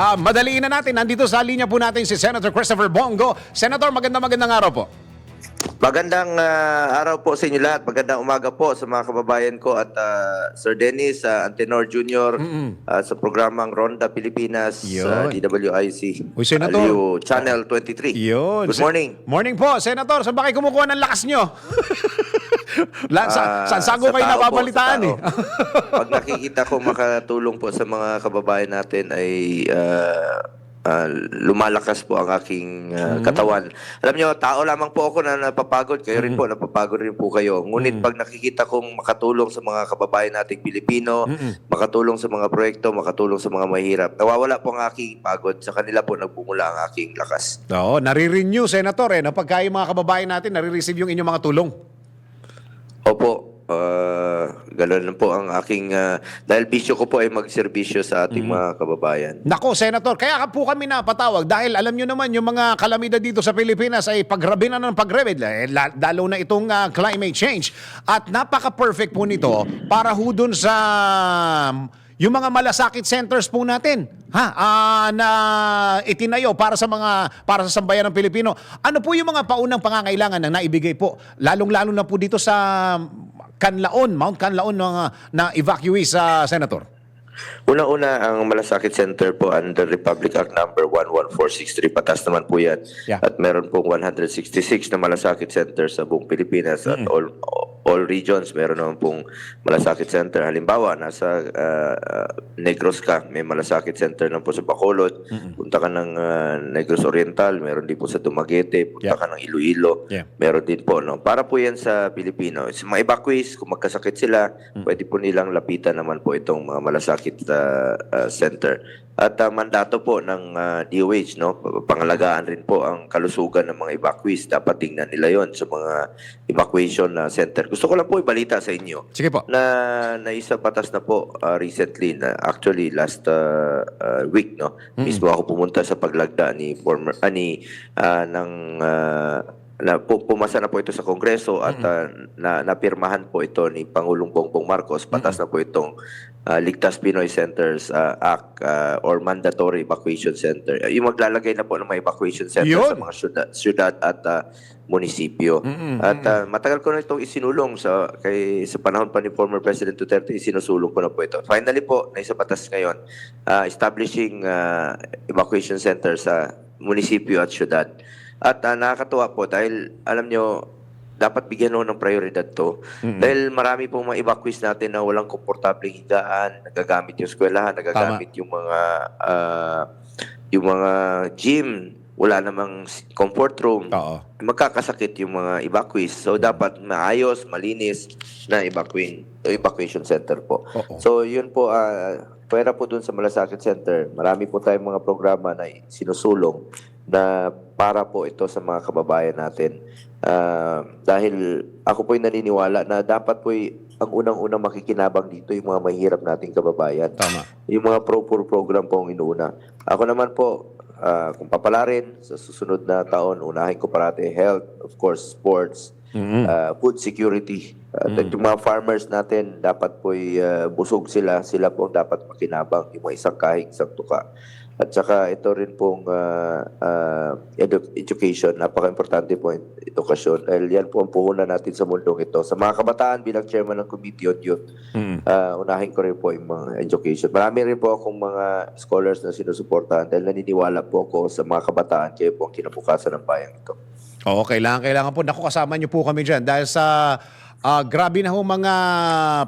Ah, madaliin na natin. Nandito sa linya po natin si Senator Christopher Bongo. Senator, maganda magandang araw po. Magandang ah, araw po sa inyo lahat. Magandang umaga po sa mga kababayan ko at ah, Sir Dennis uh, Antenor Jr. ah, sa programang Ronda Pilipinas sa Yun. DWIC. Uy, Senator. Aliw Channel 23. Yun. Good morning. Morning po, Senator. Saan ba kayo kumukuha ng lakas nyo? La, sa, Ah, saan ko sa kayo po, nababalitaan eh? Pag nakikita ko makatulong po sa mga kababayan natin ay ah, ah, lumalakas po ang aking Mm. katawan. Alam nyo, tao lamang po ako na napapagod. Kayo rin po, Mm. napapagod rin po kayo. Ngunit pag nakikita kong makatulong sa mga kababayan nating Pilipino, makatulong sa mga proyekto, makatulong sa mga mahirap, nawawala po ang aking pagod. Sa kanila po nagbumula ang aking lakas. Oo, nare-renew, Senator. Eh, no? Pagka yung mga kababayan natin, nare-receive yung inyong mga tulong. Opo, ah, ganun lang po ang aking, ah, dahil bisyo ko po ay magserbisyo sa ating mga kababayan. Nako, Senator, kaya ka po kami napatawag dahil alam nyo naman yung mga kalamidad dito sa Pilipinas ay pagrabi na ng pagrabi, eh, la- lalo na itong ah, climate change. At napaka-perfect po nito para ho dun sa yung mga malasakit centers po natin ha ah, na itinayo para sa mga para sa sambayan ng Pilipino. Ano po yung mga paunang pangangailangan na naibigay po lalong-lalo na po dito sa Canlaon, Mount Canlaon na, na evacuees sa Senator? Una-una, ang Malasakit Center po under Republic Act number 11463, patas naman po yan. Yeah. At meron pong 166 na Malasakit Center sa buong Pilipinas at all all regions. Meron naman pong Malasakit Center. Halimbawa, nasa ah, Negros ka, may Malasakit Center na po sa Bacolod. Punta ka ng ah, Negros Oriental, meron din po sa Dumaguete. Punta Yeah. ka ng Iloilo, Yeah. meron din po. No? Para po yan sa Pilipino. Sa mga evacuees, kung magkasakit sila, pwede po nilang lapitan naman po itong mga malasakit uh, uh, center. At uh, mandato po ng uh, DOH, no? pangalagaan rin po ang kalusugan ng mga evacuees. Dapat tingnan nila yon sa mga evacuation uh, center. Gusto ko lang po ibalita sa inyo Sige po. na naisa batas na po uh, recently na actually last uh, uh, week no mismo ako pumunta sa paglagda ni former ah, ni ah, ng ah, na pu- pumasa na po ito sa Kongreso at ah, na napirmahan po ito ni Pangulong Bongbong Marcos patas na po itong ah, Ligtas Pinoy Centers ah, Act ah, or Mandatory Evacuation Center yung maglalagay na po ng mga evacuation center Yun. sa mga syudad, syudad at ah, munisipyo at ah, matagal ko na itong isinulong sa kay sa panahon pa ni former President Duterte isinusulong ko na po ito. Finally po, naisa batas ngayon ah, establishing ah, evacuation center sa munisipyo at syudad. At ah, nakakatuwa po dahil alam nyo dapat bigyan ho ng prioridad to. Dahil marami pong mga evacuees natin na walang komportableng higaan, nagagamit yung eskwelahan, nagagamit yung mga ah, yung mga gym, wala namang comfort room Oo. magkakasakit yung mga evacuees. So dapat maayos, malinis na evacuing, evacuation center po. Oo. So yun po ah pwera po dun sa Malasakit Center. Marami po tayong mga programa na sinusulong na para po ito sa mga kababayan natin. Ah, dahil ako po naniniwala na dapat po ang unang-unang makikinabang dito yung mga mahirap nating kababayan. Tama. Yung mga pro-poor program po ang inuuna. Ako naman po, ah, kung papalarin sa susunod na taon, unahin ko parati health, of course, sports, ah, food security. At yung mga farmers natin, dapat po busog sila. Sila po ang dapat makinabang, yung mga isang kahig, isang tuka. At saka ito rin pong ah, ah, edu- education, napaka-importante po yung edukasyon. Dahil yan po ang puhunan natin sa mundong ito. Sa mga kabataan bilang chairman ng Committee on Youth, ah, unahin ko rin po yung mga education. Marami rin po akong mga scholars na sinusuportahan dahil naniniwala po ako sa mga kabataan kayo po ang kinabukasan ng bayan ito. Oo, kailangan, kailangan po. Naku, kasama niyo po kami dyan. Dahil sa ah, grabe na ho mga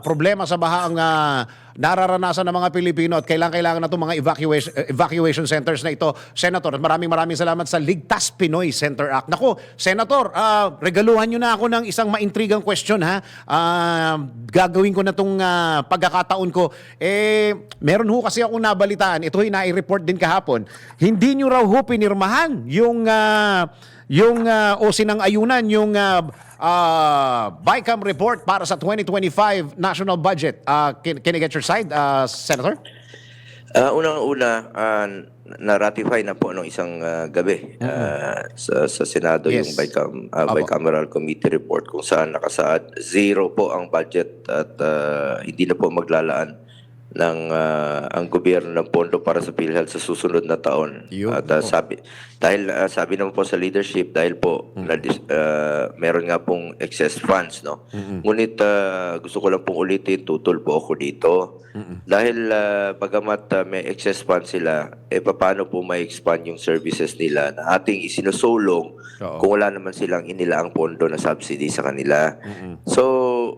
problema sa baha ang ah, nararanasan ng mga Pilipino at kailangan, kailangan na itong mga evacuation, eh, evacuation centers na ito. Senator, at maraming maraming salamat sa Ligtas Pinoy Center Act. Naku, Senator, ah, regaluhan niyo na ako ng isang maintrigang question ha. Ah, gagawin ko na itong ah, pagkakataon ko. Eh, meron ho kasi akong nabalitaan. Ito i-report din kahapon. Hindi niyo raw ho pinirmahan yung ah, yung uh, o sinang ayunan yung uh, uh, BICAM report para sa 2025 national budget. Uh, can, can I get your side, uh, Senator? Ah, unang-una, ah, na-ratify na po nung isang ah, gabi ah, sa, sa Senado Yes. yung bicam, ah, Apo. bicameral committee report kung saan nakasaad zero po ang budget at ah, hindi na po maglalaan ng ah, ang gobyerno ng pondo para sa PhilHealth sa susunod na taon. Yun. At ah, sabi dahil ah, sabi naman po sa leadership dahil po na, ah, meron nga pong excess funds no. Ngunit ah, gusto ko lang pong ulitin tutol po ako dito. Dahil ah, bagamat ah, may excess funds sila, eh paano po may expand yung services nila na ating isinusulong Oo. kung wala naman silang inilaang pondo na subsidy sa kanila. So,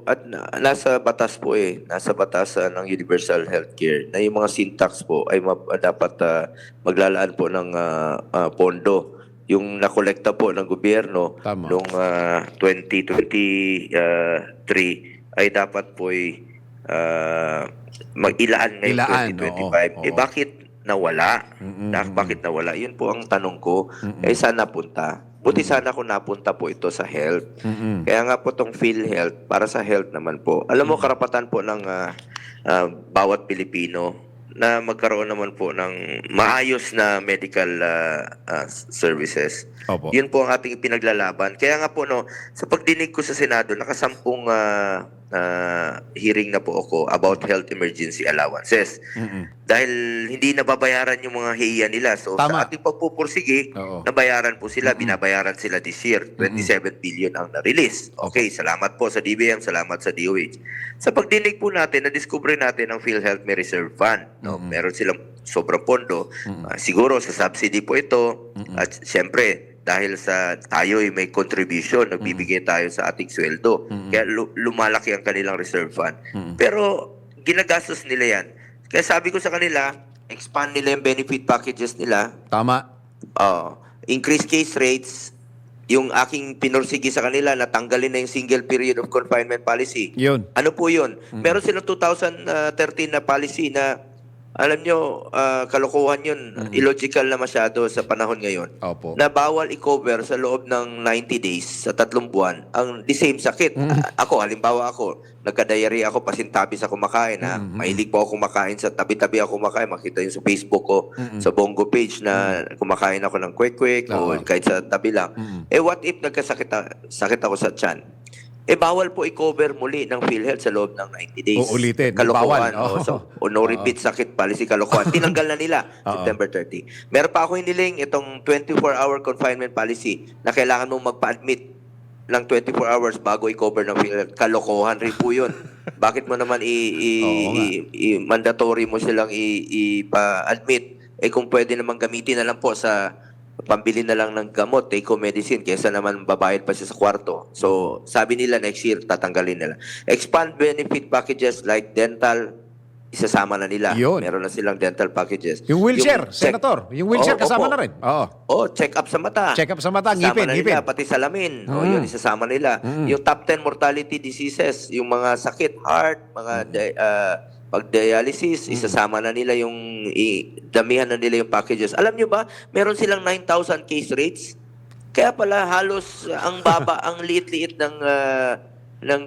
at na- nasa batas po eh, nasa batas ah, ng universal healthcare na yung mga syntax po ay ah, dapat ah, maglalaan po ng ah, ah, pondo. Yung nakolekta po ng gobyerno Tama. noong ah, 2023 ay dapat po ay ah, mag-ilaan ngayong Ilaan, 2025. oo, Eh oo. bakit nawala? Na, bakit nawala? Yun po ang tanong ko. Eh saan napunta? Buti sana kung napunta po ito sa health. Kaya nga po tong PhilHealth para sa health naman po. Alam mo karapatan po ng ah, ah, bawat Pilipino na magkaroon naman po ng maayos na medical ah, ah, services. Opo. Yun po ang ating pinaglalaban. Kaya nga po no, sa pagdinig ko sa Senado, nakasampung ah, ah, hearing na po ako about health emergency allowances. Dahil hindi nababayaran yung mga hiya nila. So Tama. sa ating pagpupursige, Oo. nabayaran po sila, binabayaran sila this year. 27 billion ang na-release. Okay, salamat po sa DBM, salamat sa DOH. Sa pagdinig po natin, na-discover natin ang PhilHealth may reserve fund. No? Meron silang sobrang pondo. Ah, siguro sa subsidy po ito. At siyempre, dahil sa tayo ay may contribution, nagbibigay tayo sa ating sweldo. Kaya lu- lumalaki ang kanilang reserve fund. Pero ginagastos nila yan. Kaya sabi ko sa kanila, expand nila yung benefit packages nila. Tama. Oh, increase case rates, yung aking pinursigi sa kanila na tanggalin na yung single period of confinement policy. Yun. Ano po yun? Meron silang 2013 na policy na alam nyo, ah, kalokohan yun. Illogical na masyado sa panahon ngayon. Opo. Na bawal i-cover sa loob ng 90 days, sa tatlong buwan, ang the same sakit. A- ako, halimbawa ako, nagka-diarrhea ako, pasintabis ako kumakain. Ha? Mahilig po ako kumakain sa tabi-tabi ako kumakain. Makita yun sa Facebook ko, sa Bongo page na kumakain ako ng kwek-kwek o Oo. kahit sa tabi lang. Eh what if nagkasakit a- sakit ako sa tiyan? Eh bawal po i-cover muli ng PhilHealth sa loob ng 90 days. Uulitin, Kalokohan. bawal. o, Oo. so, o no repeat sakit policy kalokohan. Tinanggal na nila. September 30. Meron pa ako hiniling itong 24-hour confinement policy na kailangan mong magpa-admit ng 24 hours bago i-cover ng PhilHealth. Kalokohan rin po yun. Bakit mo naman i- i- Oo nga. i- i- mandatory mo silang i- ipa-admit? Eh kung pwede naman gamitin na lang po sa pambili na lang ng gamot, take home medicine, kaysa naman babayad pa siya sa kwarto. So, sabi nila next year, tatanggalin nila. Expand benefit packages like dental, isasama na nila. Yun. Meron na silang dental packages. Yung wheelchair, check- Senator. Yung wheelchair Oo, kasama opo. na rin. Oo. Oh, check up sa mata. Check up sa mata, Isama ngipin, na ngipin. nila, pati salamin. Oh, Mm. yun, isasama nila. Yung top 10 mortality diseases, yung mga sakit, heart, mga di- ah, pag-dialysis, isasama na nila yung, i- damihan na nila yung packages. Alam nyo ba, meron silang 9,000 case rates. Kaya pala halos ah, ang baba, ang liit-liit ng, ah, ng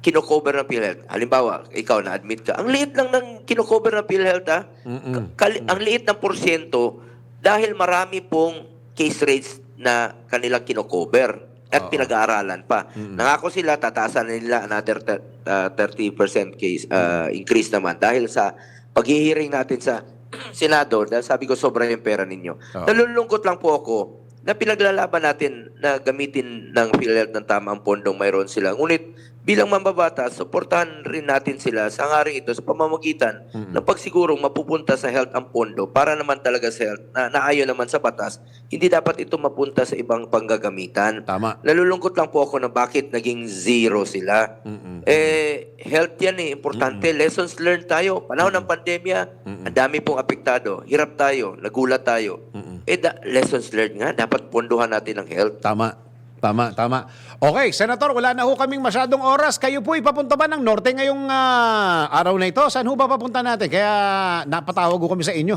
kinocover ng PhilHealth. Halimbawa, ikaw na-admit ka. Ang liit lang ng kinocover ng PhilHealth, ha? Mm-mm. Kali- ang liit ng porsyento dahil marami pong case rates na kanilang kinocover at pinag-aaralan pa. Nangako sila, tataasan nila another te- uh, 30% case uh, increase naman dahil sa paghihiring natin sa Senado, dahil sabi ko sobra yung pera ninyo. Oo. Nalulungkot lang po ako na pinaglalaban natin na gamitin ng PhilHealth ng tama ang pondong mayroon sila. Ngunit bilang mambabatas, suportahan rin natin sila sa ngaring ito sa pamamagitan ng pagsigurong mapupunta sa health ang pondo para naman talaga sa health na naayon naman sa batas, hindi dapat ito mapunta sa ibang panggagamitan. Tama. Nalulungkot lang po ako na bakit naging zero sila. Eh, health yan eh, importante. Lessons learned tayo. Panahon ng pandemya, ang dami pong apektado. Hirap tayo, nagulat tayo. Eh, da- lessons learned nga, dapat ponduhan natin ang health. Tama. Tama, tama. Okay, Senator, wala na ho kaming masyadong oras. Kayo po ipapunta ba ng norte ngayong ah, araw na ito? Saan ho ba papunta natin? Kaya napatawag ko kami sa inyo.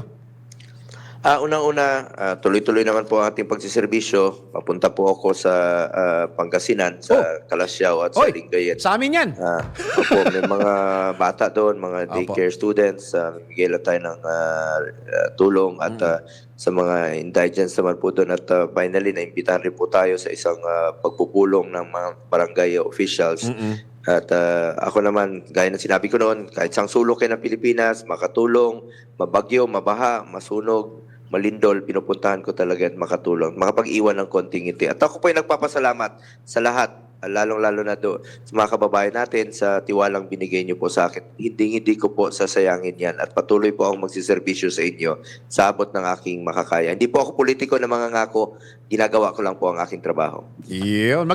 Ah, unang-una, ah, tuloy-tuloy naman po ang ating pagsiservisyo. Papunta po ako sa ah, Pangasinan, sa Calasiao at sa Oy, Lingayen. sa amin yan. Ah, opo, may mga bata doon, mga Opo. daycare students, uh, lang tayo ng ah, tulong at ah, sa mga indigents naman po doon at ah, finally naimbitahan rin po tayo sa isang ah, pagpupulong ng mga barangay officials. At ah, ako naman, gaya ng sinabi ko noon, kahit sang sulok kayo ng Pilipinas, makatulong, mabagyo, mabaha, masunog, malindol, pinupuntahan ko talaga at makatulong, makapag-iwan ng konting ngiti. At ako po ay nagpapasalamat sa lahat, ah, lalong-lalo na do sa mga kababayan natin sa tiwalang binigay niyo po sa akin. Hindi-hindi ko po sasayangin yan at patuloy po akong magsiservisyo sa inyo sa abot ng aking makakaya. Hindi po ako politiko na mga ngako, ginagawa ko lang po ang aking trabaho. Yun.